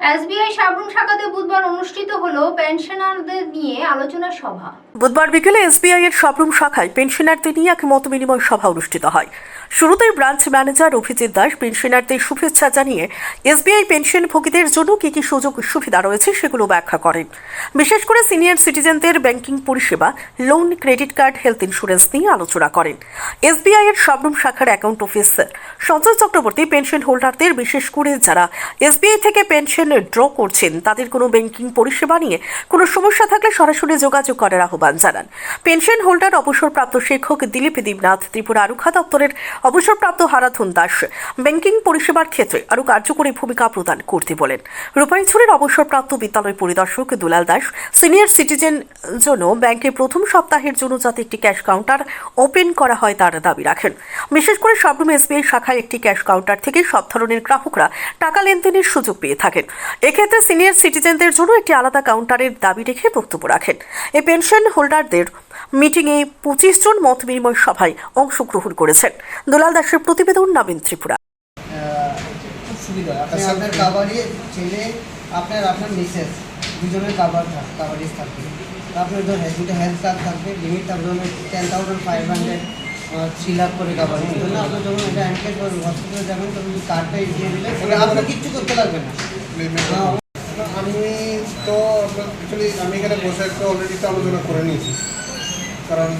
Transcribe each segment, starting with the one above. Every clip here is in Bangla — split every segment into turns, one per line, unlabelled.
এসবিআই সাবরুম শাখাতে বুধবার অনুষ্ঠিত হলো পেনশনারদের নিয়ে আলোচনা সভা।
বুধবার বিকেলে এসবিআই এর সবরুম শাখায় পেনশনারদের নিয়ে এক মত সভা অনুষ্ঠিত হয়। শুরুতেই ব্রাঞ্চ ম্যানেজার অভিজিৎ দাস পেনশনারদের শুভেচ্ছা জানিয়ে এসবিআই পেনশনভোগীদের জন্য কি কি সুযোগ সুবিধা রয়েছে সেগুলো ব্যাখ্যা করেন। বিশেষ করে সিনিয়র সিটিজেনদের ব্যাংকিং পরিষেবা, loan, credit card, health insurance নিয়ে আলোচনা করেন। এসবিআই এর সবরুম শাখার account officer Sanjay Chakraborty, pension হোল্ডারদের বিশেষ করে যারা এসবিআই থেকে পেনশন ড্র করছেন, তাদের কোনো ব্যাংকিং পরিষেবা নিয়ে কোনো সমস্যা থাকলে সরাসরি যোগাযোগ করার আহ্বান জানান। পেনশন হোল্ডার অবসরপ্রাপ্ত শিক্ষক দিলীপ দেবনাথ ত্রিপুরা আরক্ষা দপ্তরের অবসরপ্রাপ্ত হারাধন দাস ব্যাংকিং পরিষেবার ক্ষেত্রে আরও কার্যকরী ভূমিকা প্রদান করতে বলেন। রূপাইছড়ির অবসরপ্রাপ্ত বিদ্যালয় পরিদর্শক দুলাল দাস সিনিয়র সিটিজেন জন্য ব্যাংকে প্রথম সপ্তাহের জন্য যাতে একটি ক্যাশ কাউন্টার ওপেন করা হয় তার দাবি রাখেন। বিশেষ করে সবরুম এসবিআই শাখায় একটি ক্যাশ কাউন্টার থেকে সব ধরনের গ্রাহকরা টাকা লেনদেনের সুযোগ পেয়ে থাকেন। এক্ষেত্রে সিনিয়র সিটিজেনদের জন্য একটি আলাদা কাউন্টারের দাবি রেখে বক্তব্য রাখেন। এই পেনশন হোল্ডারদের মিটিংয়ে পঁচিশ জন মত বিনিময় সভায় অংশগ্রহণ করেছেন। দুলাল দাসের প্রতিবেদন নবীন ত্রিপুরা।
আপনার আপনার মিসেস দুজনের কাভার কাভারেজ থাকবে। ধর দুটো হেলথ কার্ড থাকবে লিমিট থাকবে ten thousand five hundred three lakh করে যখন এটা হসপিটালে যাবেন, তখন কার্ডটা দিয়ে দিলে কিচ্ছু করতে লাগবে না।
আমি তো অ্যাকচুয়ালি আমি এখানে বসে একটা অলরেডি তো আলোচনা করে নিয়েছি। কারণ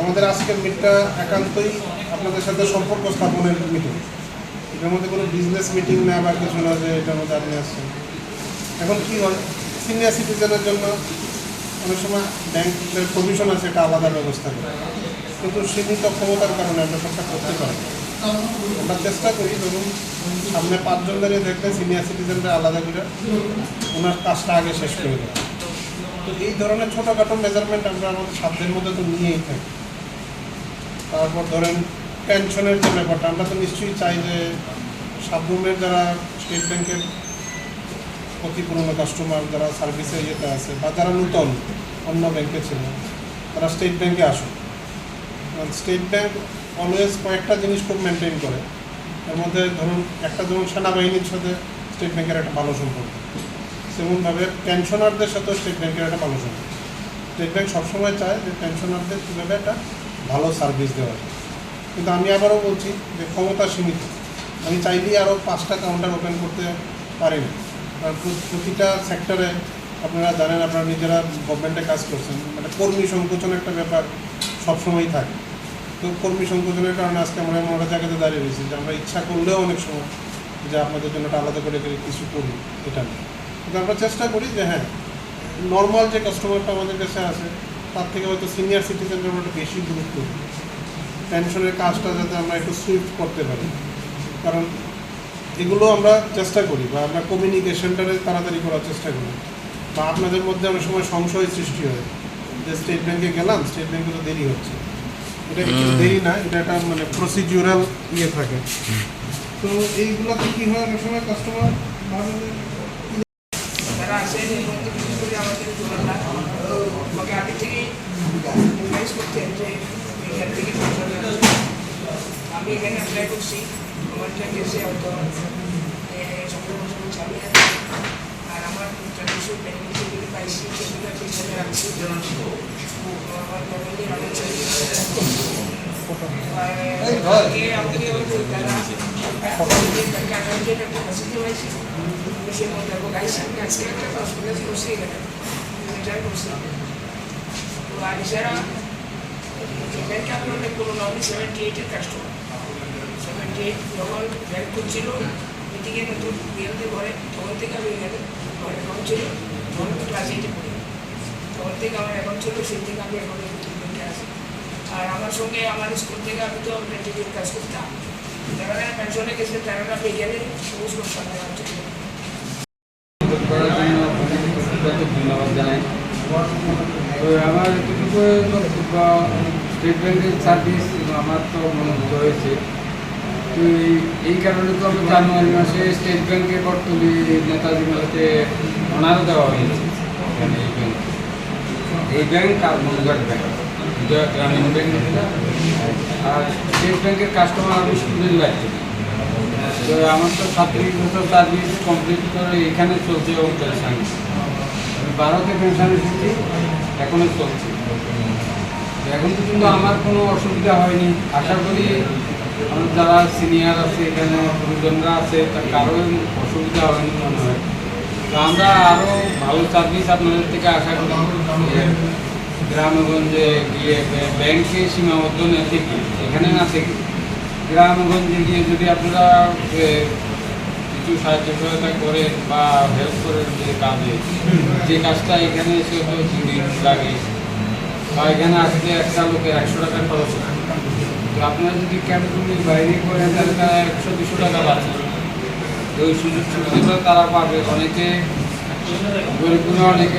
আমাদের আজকের মিটটা একান্তই আপনাদের সাথে সম্পর্ক স্থাপনের মিটিং এটার মধ্যে কোনো বিজনেস মিটিং না বা কিছু না যে এটার মধ্যে আপনি আসছেন। এখন কী হয় সিনিয়র সিটিজেনের জন্য অনেক সময় ব্যাংকের প্রভিশন আছে একটা আলাদা ব্যবস্থা করে। কিন্তু সীমিত ক্ষমতার কারণে আমরা সবটা করতে পারি। আমরা চেষ্টা করি, ধরুন, সামনে পাঁচজন দাঁড়িয়ে দেখলে সিনিয়র সিটিজেনরা আলাদা করে ওনার কাজটা আগে শেষ করে দেয় তো এই ধরনের ছোটোখাটো মেজারমেন্ট আমরা আমাদের সাধ্যের মধ্যে তো নিয়েই থাকি। তারপর ধরেন পেনশনের যে ব্যাপারটা, আমরা তো নিশ্চয়ই চাই যে সাবরুমের যারা স্টেট ব্যাংকের অতি পুরনো কাস্টমার যারা সার্ভিসে ইয়েতে আছে, বা যারা নূতন অন্য ব্যাংকে ছিল, তারা স্টেট ব্যাংকে কারণ স্টেট ব্যাংক অলওয়েজ কয়েকটা জিনিস খুব মেনটেন করে। এর মধ্যে ধরুন, একটা যেমন সেনাবাহিনীর সাথে স্টেট ব্যাংকের একটা ভালো সম্পর্ক। সেমনভাবে পেনশনারদের সাথেও স্টেট ব্যাংকের একটা ভালো সম্পর্ক। স্টেট ব্যাংক সবসময় চায় যে পেনশনারদের কীভাবে একটা ভালো সার্ভিস দেওয়া যায়। কিন্তু আমি আবারও বলছি যে ক্ষমতা সীমিত। আমি চাইলেই আরও পাঁচটা কাউন্টার ওপেন করতে পারি না। কারণ প্রতিটা সেক্টরে আপনারা জানেন, আপনারা নিজেরা গভর্নমেন্টে কাজ করছেন। মানে কর্মী সংকোচন একটা ব্যাপার সবসময়ই থাকে। তো কর্মী সংকোচনের কারণে আজকে আমরা এমন একটা জায়গাতে দাঁড়িয়ে রয়েছি যে আমরা ইচ্ছা করলেও অনেক সময় যে আপনাদের জন্য একটা আলাদা করে কিছু করি, এটা না। কিন্তু আমরা চেষ্টা করি যে হ্যাঁ নর্মাল যে কাস্টমারটা আমাদের কাছে আছে, তার থেকে হয়তো সিনিয়র সিটিজেনরা আমরা একটু বেশি গুরুত্ব দিই। পেনশনের কাজটা যাতে আমরা একটু সুইফট করতে পারি। কারণ এগুলো আমরা চেষ্টা করি বা আমরা কমিউনিকেশনটারে তাড়াতাড়ি করার চেষ্টা করি। বা আপনাদের মধ্যে অনেক সময় সংশয় সৃষ্টি হয় যে স্টেট ব্যাংকে গেলাম স্টেট ব্যাংকে তো দেরি হচ্ছে। এটা কিছু দেরি না এটা একটা মানে প্রসিডিউরাল ইয়ে থাকে। তো এইগুলোতে কী হয় অনেক সময় কাস্টমার
যারা মধ্যে বিশেষ করে আমাদের আমাকে আগে থেকেই অ্যাডভাইস করতেন যে এখান থেকে আমি এখানে অ্যাপ্লাই করছি। আমার যা গেছে হয়তো সতেরো বছর চালিয়ে আর আমার যেগুলো পাইছি সেগুলো রাখছি আমার ফ্যামিলি অনেক আর এছাড়া ব্যাংকে আপনাদের কোনো নবী সেভেন্টি এইটের কাস্টমার সেভেন্টি এইট যখন ব্যাংক করছিল মিটিংয়ে নতুন বিএলতে ঘরে তখন থেকে আমি এখানে আমার অ্যাকাউন্ট ছিল তখন ক্লাস তখন থেকে আমার অ্যাকাউন্ট ছিল সেই থেকে আমি আসি আর আমার সঙ্গে আমার স্কুল থেকে আমি তো প্র্যাকটিক্যাল কাজ করতাম। যারা পেনশনে গেছে তারা সবুজ
আপনাকে ধন্যবাদ জানাই। তো আমার স্টেট ব্যাংকের সার্ভিস আমার তো মনোনীত হয়েছে। তো এই- কারণে তো আমি জানুয়ারি মাসে স্টেট ব্যাংকে বর্তলি নেতাজি মেলাতে অনার দেওয়া হয়েছে। এই ব্যাংক। এই ব্যাংক আর মনঘাট ব্যাংক। গ্রামীণ ব্যাংক আর স্টেট ব্যাংকের কাস্টমার আমি লাইফ তো আমার তো সাতত্রিশ বছর সার্ভিস কমপ্লিট করে এখানে চলছে ও পেনশন আমি। বারোতে পেনশন এসেছি এখনও চলছে। এখন তো পর্যন্ত আমার কোনো অসুবিধা হয়নি। আশা করি আমার যারা সিনিয়র আছে এখানে, গুরুজনরা আছে, তার কারও অসুবিধা হয়নি মনে হয়। তো আমরা আরও ভালো সার্ভিস আপনাদের থেকে আশা করি। গ্রামগঞ্জে গিয়ে ব্যাংকে সীমাবদ্ধ না থেকে, এখানে না থেকে, গ্রামগঞ্জে গিয়ে যদি আপনারা কিছু সাহায্য সহায়তা করেন বা হেল্প করেন যে কাজে, যে কাজটা এখানে এসে তো দুদিন লাগে, বা এখানে আসলে একটা লোকের একশো টাকা খরচ। তো আপনারা যদি ক্যাটাগরির বাইরে করেন, তাহলে তারা একশো, দুশো টাকা বাঁচে ওই সুযোগ সুবিধাগুলো তারা পাবে অনেকে গরিবগুলো অনেকে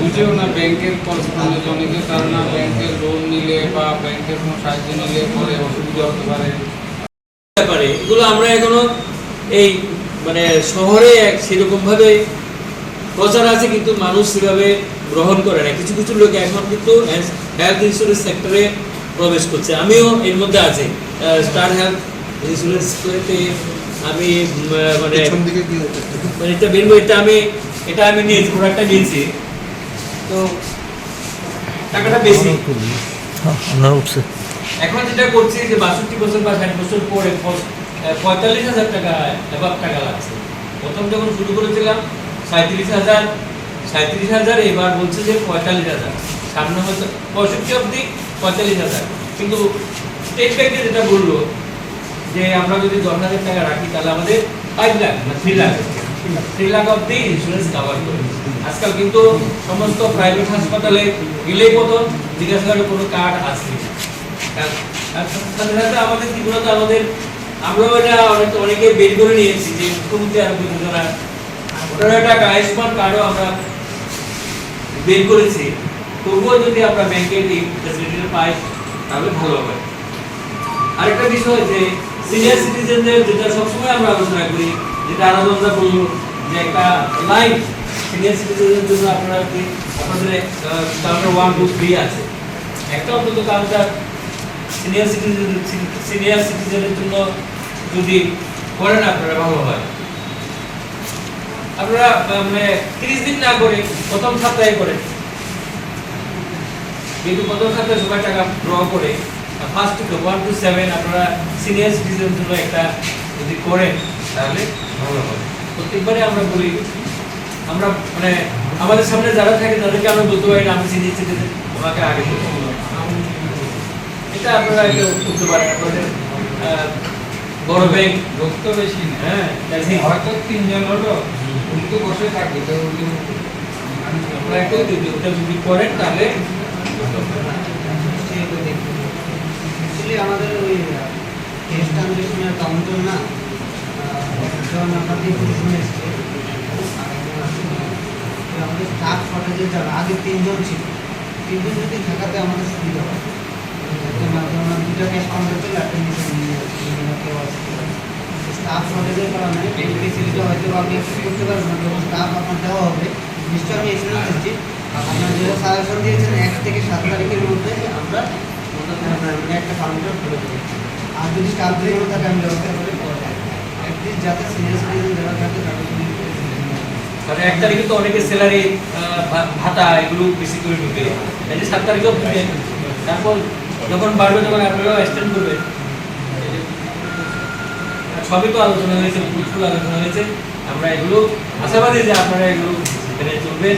বুঝেও না ব্যাংকের করেসপন্ডেন্স অনেকে তারা না ব্যাংকের লোন নিলে বা ব্যাংকের কোনো সাহায্য নিলে পরে অসুবিধা হতে পারে।
ব্যাপারে এগুলো আমরা এখনও এই মানে শহরে এক সেরকম ভাবে প্রচার আছে কিন্তু মানুষ সেভাবে গ্রহণ করে না। কিছু কিছু লোক এখন কিন্তু হেলথ ইন্স্যুরেন্স সেক্টরে প্রবেশ করছে। আমিও এর মধ্যে আছি। স্টার হেলথ ইন্স্যুরেন্স আমি মানে
পেছন দিকে কি হচ্ছে?
মানে এটা বেরবো এটা আমি এটা আমি নিয়েছি প্রোডাক্টটা নিয়েছি। তো টাকাটা বেশি। এখন যেটা করছি যে বাষট্টি বছর বা ষাট বছর পরে পঁয়তাল্লিশ হাজার টাকা এবার টাকা লাগছে। প্রথম যখন শুরু করেছিলাম সাঁত্রিশ হাজার সাঁত্রিশ হাজার, এবার বলছে যে পঁয়তাল্লিশ হাজার। সামনে হয়তো পঁয়ষট্টি অবধি পঁয়তাল্লিশ হাজার। কিন্তু স্টেট ব্যাংকে যেটা বলল, যে আমরা যদি দশ হাজার টাকা রাখি, তাহলে আমাদের ফাইভ লাখ না থ্রি লাখ থ্রি লাখ অব্দি ইন্স্যুরেন্স করে আজকাল কিন্তু সমস্ত প্রাইভেট হাসপাতালে গেলেই মতন জিজ্ঞাসা করে কোনো কার্ড। আর আর সাথে আমাদের কি বলতো আমাদের আমরাও এটা অনেক অনেকে বের করে নিয়েছি যে মুখ্যমন্ত্রী যোজনা ওটার একটা আয়ুষ্মান কার্ডও আমরা বের করেছি। তবুও যদি আমরা ব্যাংকের এই ফ্যাসিলিটিটা পাই, তাহলে ভালো হবে। আরেকটা বিষয় যে সিনিয়র সিটিজেনদের যেটা সবসময় আমরা আলোচনা করি যেটা আরাধনা বলল যে একটা লাইন সিনিয়র সিটিজেনদের জন্য আপনারা কি আপনাদের কাউন্টার ওয়ান টু থ্রি আছে। একটা অন্তত কাউন্টার সিনিয়র সিটিজেন সিনিয়র সিটিজেনের জন্য যদি করেন আপনারা ভালো হয়। আপনারা মানে তিরিশ দিন না করে প্রথম সপ্তাহে করেন। কিন্তু প্রথম সপ্তাহে সবাই টাকা ড্র করে ফার্স্ট ওয়ান টু সেভেন আপনারা সিনিয়র সিটিজেন জন্য একটা যদি করেন, তাহলে ভালো হবে। প্রত্যেকবারে আমরা বলি আমরা মানে আমাদের সামনে যারা থাকে তাদেরকে আমরা বলতে পারি না আমি সিনিয়র সিটিজেন ওনাকে আগে এটা আপনারা একটা করতে পারেন আপনাদের বড় ব্যাংক।
লোক তো বেশি না।
হ্যাঁ
হয়তো তিনজন হলো কিন্তু বসে থাকবে তো
আমরা একটু ওটা যদি করেন তাহলে
আমাদের ওই টেস্ট ট্রানজেকশনের কাউন্টার না আপনাদের পজিশনে এসছে আমাদের স্টাফ শর্টেজের যারা আগে তিনজন ছিল তিনজন যদি থাকাতে আমাদের সুবিধা হয় মাধ্যমে দুটো ক্যাশ কাউন্টার ছিল স্টাফ শর্টেজের কারণে এই ফেসিলিটি হয়তো আপনি করতে পারবেন না যখন স্টাফ আপনার দেওয়া হবে নিশ্চয়ই আমি এক্সপিরিয়েন্স দিচ্ছি আপনার যেটা দিয়েছেন এক থেকে সাত তারিখের মধ্যে আমরা একটা কাউন্টার খুলে দেবো আর যদি স্টাফ দিয়ে থাকে, আমি ব্যবস্থা করে যাতে সিনিয়র সিটিজেন যারা থাকে তাদের জন্য
এক তারিখে তো অনেকে স্যালারি ভাতা এগুলো বেশি করে ঢুকে। এই যে সাত তারিখেও ঢুকে। তারপর যখন বাড়বে তখন আপনারাও এক্সটেন্ড করবে। সবই তো আলোচনা হয়েছে ফুল আলোচনা হয়েছে। আমরা এগুলো আশাবাদী যে আপনারা এগুলো মেনে চলবেন।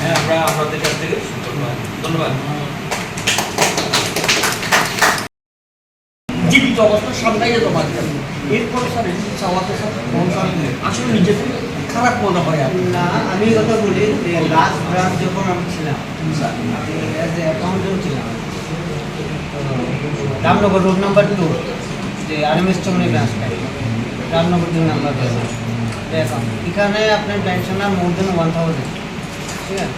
হ্যাঁ আমরা আপনাদের কাছ থেকে ধন্যবাদ।
জীবিত সামলাইয়ে দেওয়া যায় এরপরে স্যার চাওয়াতে স্যার আসলে নিজেকে খারাপ মনে হয়
না আমি কথা বলি যে লাস্ট ব্রাঞ্চ যখন আমি ছিলাম অ্যাজ এ অ্যাকাউন্টেন্ট ছিলাম রামনগর রোড নাম্বার টু যে আর এম এস চমনি ব্রাঞ্চটা রামনগর দুই নাম্বার ব্রাঞ্চ এখানে আপনার pensioner more then one thousand ঠিক আছে?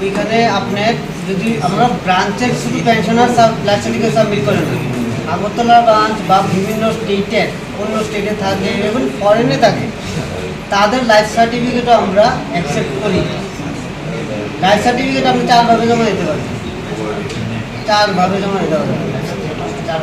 ওইখানে আপনার যদি আমরা ব্রাঞ্চের শুধু পেনশনার সার্টিফিকেট সাবমিট করেন না আগরতলা ব্রাঞ্চ বা বিভিন্ন স্টেটের অন্য স্টেটে থাকে এবং ফরেনে থাকে, তাদের লাইফ সার্টিফিকেটও আমরা অ্যাকসেপ্ট করি। লাইফ সার্টিফিকেট আপনি চারভাবে জমা দিতে পারবেন চারভাবে জমা দিতে পারবেন চার